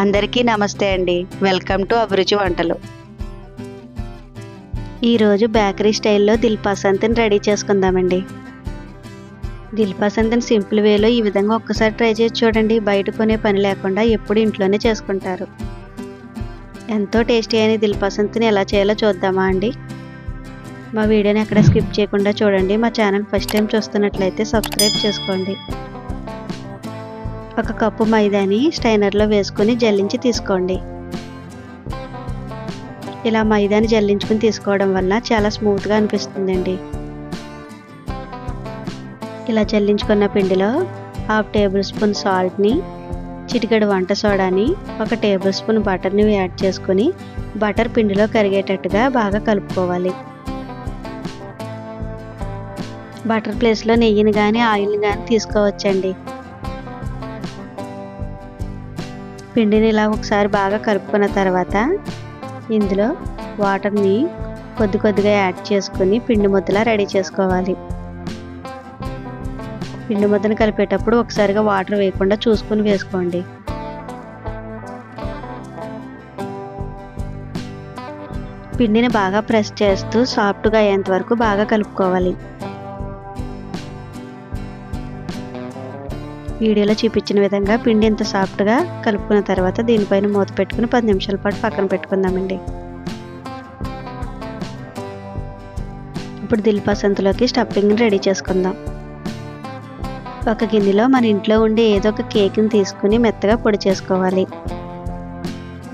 అందరికీ నమస్తే అండి. వెల్కమ్ టు అభిరుచి వంటలు. ఈరోజు బేకరీ స్టైల్లో దిల్పాసంతిని రెడీ చేసుకుందామండి. దిల్పాసంతిని సింపుల్ వేలో ఈ విధంగా ఒక్కసారి ట్రై చేసి చూడండి. బయట కొనే పని లేకుండా ఎప్పుడు ఇంట్లోనే చేసుకుంటారు. ఎంతో టేస్టీ అయిన దిల్పాసంతిని ఎలా చేయాలో చూద్దామా అండి. మా వీడియోని ఎక్కడ స్కిప్ చేయకుండా చూడండి. మా ఛానల్ ఫస్ట్ టైం చూస్తున్నట్లయితే సబ్స్క్రైబ్ చేసుకోండి. ఒక కప్పు మైదాని స్టైనర్లో వేసుకొని జల్లించి తీసుకోండి. ఇలా మైదాని జల్లించుకుని తీసుకోవడం వల్ల చాలా స్మూత్గా అనిపిస్తుందండి. ఇలా జల్లించుకున్న పిండిలో హాఫ్ టేబుల్ స్పూన్ సాల్ట్ని చిటికెడు వంట సోడాని ఒక టేబుల్ స్పూన్ బటర్ని యాడ్ చేసుకొని బటర్ పిండిలో కరిగేటట్టుగా బాగా కలుపుకోవాలి. బటర్ ప్లేస్లో నెయ్యిని కానీ ఆయిల్ని కానీ తీసుకోవచ్చండి. పిండిని ఇలా ఒకసారి బాగా కలుపుకున్న తర్వాత ఇందులో వాటర్ని కొద్ది కొద్దిగా యాడ్ చేసుకుని పిండి ముద్దలా రెడీ చేసుకోవాలి. పిండి ముద్దను కలిపేటప్పుడు ఒకసారిగా వాటర్ వేయకుండా చూసుకుని వేసుకోండి. పిండిని బాగా ప్రెస్ చేస్తూ సాఫ్ట్గా అయ్యేంత వరకు బాగా కలుపుకోవాలి. వీడియోలో చూపించిన విధంగా పిండి ఇంత సాఫ్ట్గా కలుపుకున్న తర్వాత దీనిపైన మూత పెట్టుకుని పది నిమిషాల పాటు పక్కన పెట్టుకుందామండి. ఇప్పుడు దిల్పాసంతలోకి స్టఫింగ్ని రెడీ చేసుకుందాం. ఒక గిన్నెలో మన ఇంట్లో ఉండే ఏదో ఒక కేక్ని తీసుకుని మెత్తగా పొడి చేసుకోవాలి.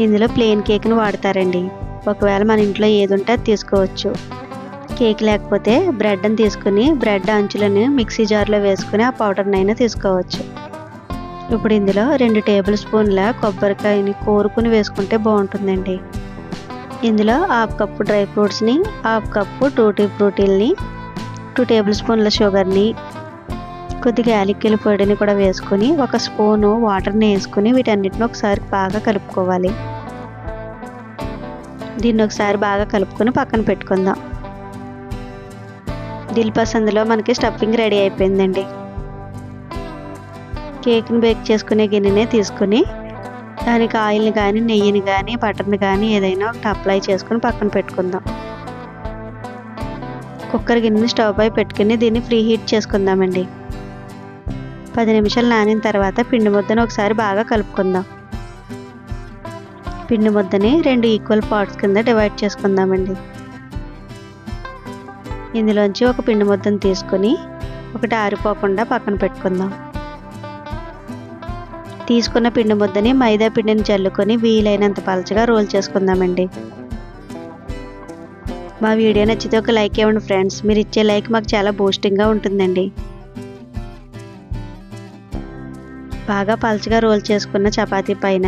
ఇందులో ప్లెయిన్ కేక్ని వాడతారండి. ఒకవేళ మన ఇంట్లో ఏది ఉంటే అది తీసుకోవచ్చు. కేక్ లేకపోతే బ్రెడ్ని తీసుకుని బ్రెడ్ అంచులను మిక్సీ జార్లో వేసుకుని ఆ పౌడర్నైనా తీసుకోవచ్చు. ఇప్పుడు ఇందులో రెండు టేబుల్ స్పూన్ల కొబ్బరికాయని కోరుకుని వేసుకుంటే బాగుంటుందండి. ఇందులో హాఫ్ కప్పు డ్రై ఫ్రూట్స్ని హాఫ్ కప్పు టూటీ ఫ్రూటీల్ని టూ టేబుల్ స్పూన్ల షుగర్ని కొద్దిగా యాలక్కిల పొడిని కూడా వేసుకొని ఒక స్పూను వాటర్ని వేసుకుని వీటన్నిటిని ఒకసారి బాగా కలుపుకోవాలి. దీన్ని ఒకసారి బాగా కలుపుకొని పక్కన పెట్టుకుందాం. దిల్ పసందులో మనకి స్టఫింగ్ రెడీ అయిపోయిందండి. కేక్ని బేక్ చేసుకునే గిన్నెనే తీసుకుని దానికి ఆయిల్ని కానీ నెయ్యిని కానీ బటర్ని కానీ ఏదైనా ఒకటి అప్లై చేసుకుని పక్కన పెట్టుకుందాం. కుక్కర్ గిన్నెని స్టవ్ పై పెట్టుకుని దీన్ని ఫ్రీ హీట్ చేసుకుందామండి. పది నిమిషాలు నానిన తర్వాత పిండి ముద్దను ఒకసారి బాగా కలుపుకుందాం. పిండి ముద్దని రెండు ఈక్వల్ పార్ట్స్ కింద డివైడ్ చేసుకుందామండి. ఇందులోంచి ఒక పిండి ముద్దను తీసుకొని ఒకటి ఆరిపోకుండా పక్కన పెట్టుకుందాం. తీసుకున్న పిండి ముద్దని మైదా పిండిని చల్లుకొని వీలైనంత పలచగా రోల్ చేసుకుందామండి. మా వీడియో నచ్చితే ఒక లైక్ ఇవ్వండి ఫ్రెండ్స్. మీరు ఇచ్చే లైక్ మాకు చాలా బూస్టింగ్గా ఉంటుందండి. బాగా పలచగా రోల్ చేసుకున్న చపాతీ పైన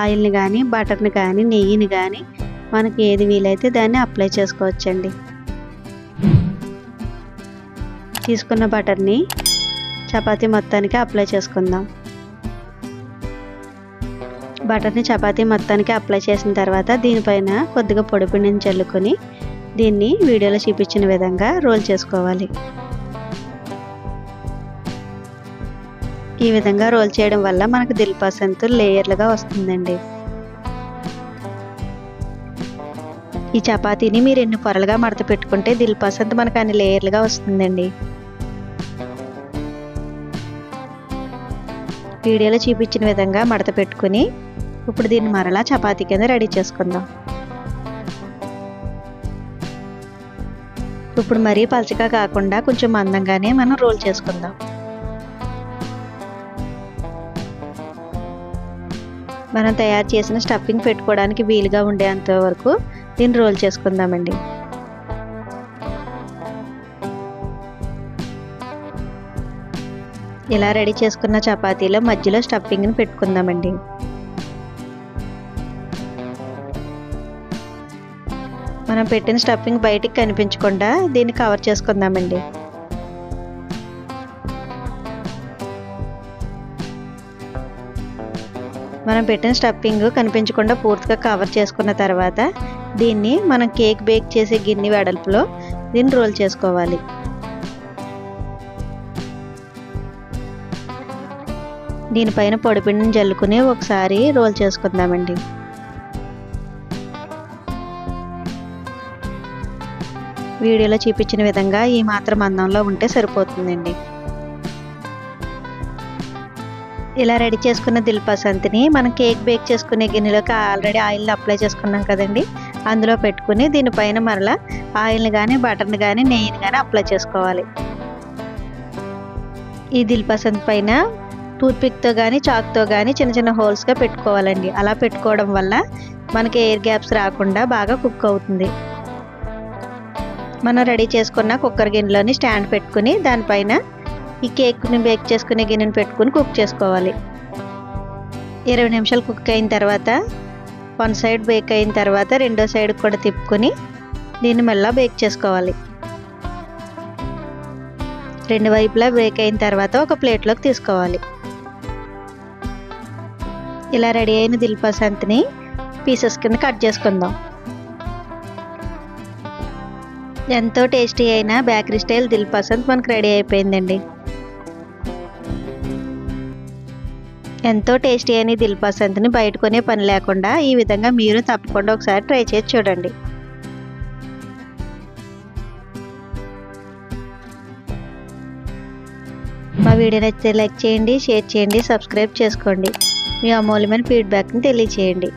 ఆయిల్ని కానీ బటర్ని కానీ నెయ్యిని కానీ మనకి ఏది వీలైతే దాన్ని అప్లై చేసుకోవచ్చండి. తీసుకున్న బటర్ని చపాతీ మొత్తానికి అప్లై చేసుకుందాం. బటర్ని చపాతీ మొత్తానికి అప్లై చేసిన తర్వాత దీనిపైన కొద్దిగా పొడి పిండిని చల్లుకొని దీన్ని వీడియోలో చూపించిన విధంగా రోల్ చేసుకోవాలి. ఈ విధంగా రోల్ చేయడం వల్ల మనకు దిల్ లేయర్లుగా వస్తుందండి. ఈ చపాతీని మీరు ఎన్ని పొరలుగా మడత పెట్టుకుంటే దిల్ మనకు అన్ని లేయర్లుగా వస్తుందండి. వీడియోలో చూపించిన విధంగా మడత పెట్టుకుని ఇప్పుడు దీన్ని మరలా చపాతీ కింద రెడీ చేసుకుందాం. ఇప్పుడు మరీ పలచగా కాకుండా కొంచెం మందంగానే మనం రోల్ చేసుకుందాం. మనం తయారు చేసిన స్టఫింగ్ పెట్టుకోవడానికి వీలుగా ఉండేంత వరకు దీన్ని రోల్ చేసుకుందామండి. ఇలా రెడీ చేసుకున్న చపాతీలో మధ్యలో స్టఫింగ్ని పెట్టుకుందామండి. మనం పెట్టిన స్టఫింగ్ బయటికి కనిపించకుండా దీన్ని కవర్ చేసుకుందామండి. మనం పెట్టిన స్టఫింగ్ కనిపించకుండా పూర్తిగా కవర్ చేసుకున్న తర్వాత దీన్ని మనం కేక్ బేక్ చేసే గిన్నె వెడల్పులో దీన్ని రోల్ చేసుకోవాలి. దీనిపైన పొడిపిండిని జల్లుకుని ఒకసారి రోల్ చేసుకుందామండి. వీడియోలో చూపించిన విధంగా ఈ మాత్రం అందంలో ఉంటే సరిపోతుందండి. ఇలా రెడీ చేసుకున్న దిల్ పసంతిని మనం కేక్ బేక్ చేసుకునే గిన్నెలోకి ఆల్రెడీ ఆయిల్ అప్లై చేసుకున్నాం కదండి. అందులో పెట్టుకుని దీనిపైన మరలా ఆయిల్ని కానీ బటర్ని కానీ నెయ్యిని కానీ అప్లై చేసుకోవాలి. ఈ దిల్ పసంత్ పైన టూత్పిక్తో కానీ చాక్తో కానీ చిన్న చిన్న హోల్స్గా పెట్టుకోవాలండి. అలా పెట్టుకోవడం వల్ల మనకి ఎయిర్ గ్యాప్స్ రాకుండా బాగా కుక్ అవుతుంది. మనం రెడీ చేసుకున్న కుక్కర్ గిన్నెలోని స్టాండ్ పెట్టుకుని దానిపైన ఈ కేక్ని బేక్ చేసుకునే గిన్నెని పెట్టుకుని కుక్ చేసుకోవాలి. ఇరవై నిమిషాలు కుక్ అయిన తర్వాత వన్ సైడ్ బేక్ అయిన తర్వాత రెండో సైడ్ కూడా తిప్పుకొని దీన్ని మళ్ళీ బేక్ చేసుకోవాలి. రెండు వైపులా బేక్ అయిన తర్వాత ఒక ప్లేట్లోకి తీసుకోవాలి. ఇలా రెడీ అయిన దిల్ పీసెస్ కింద కట్ చేసుకుందాం. ఎంతో టేస్టీ అయిన బేకరీ స్టైల్ దిల్పసంత్ మనకు రెడీ అయిపోయిందండి. ఎంతో టేస్టీ అయిన దిల్పసంత్ని బయట కొనే పని లేకుండా ఈ విధంగా మీరు తప్పకుండా ఒకసారి ట్రై చేసి చూడండి. మా వీడియో నచ్చితే లైక్ చేయండి షేర్ చేయండి సబ్స్క్రైబ్ చేసుకోండి. మీ అమూల్యమైన ఫీడ్బ్యాక్ని తెలియచేయండి.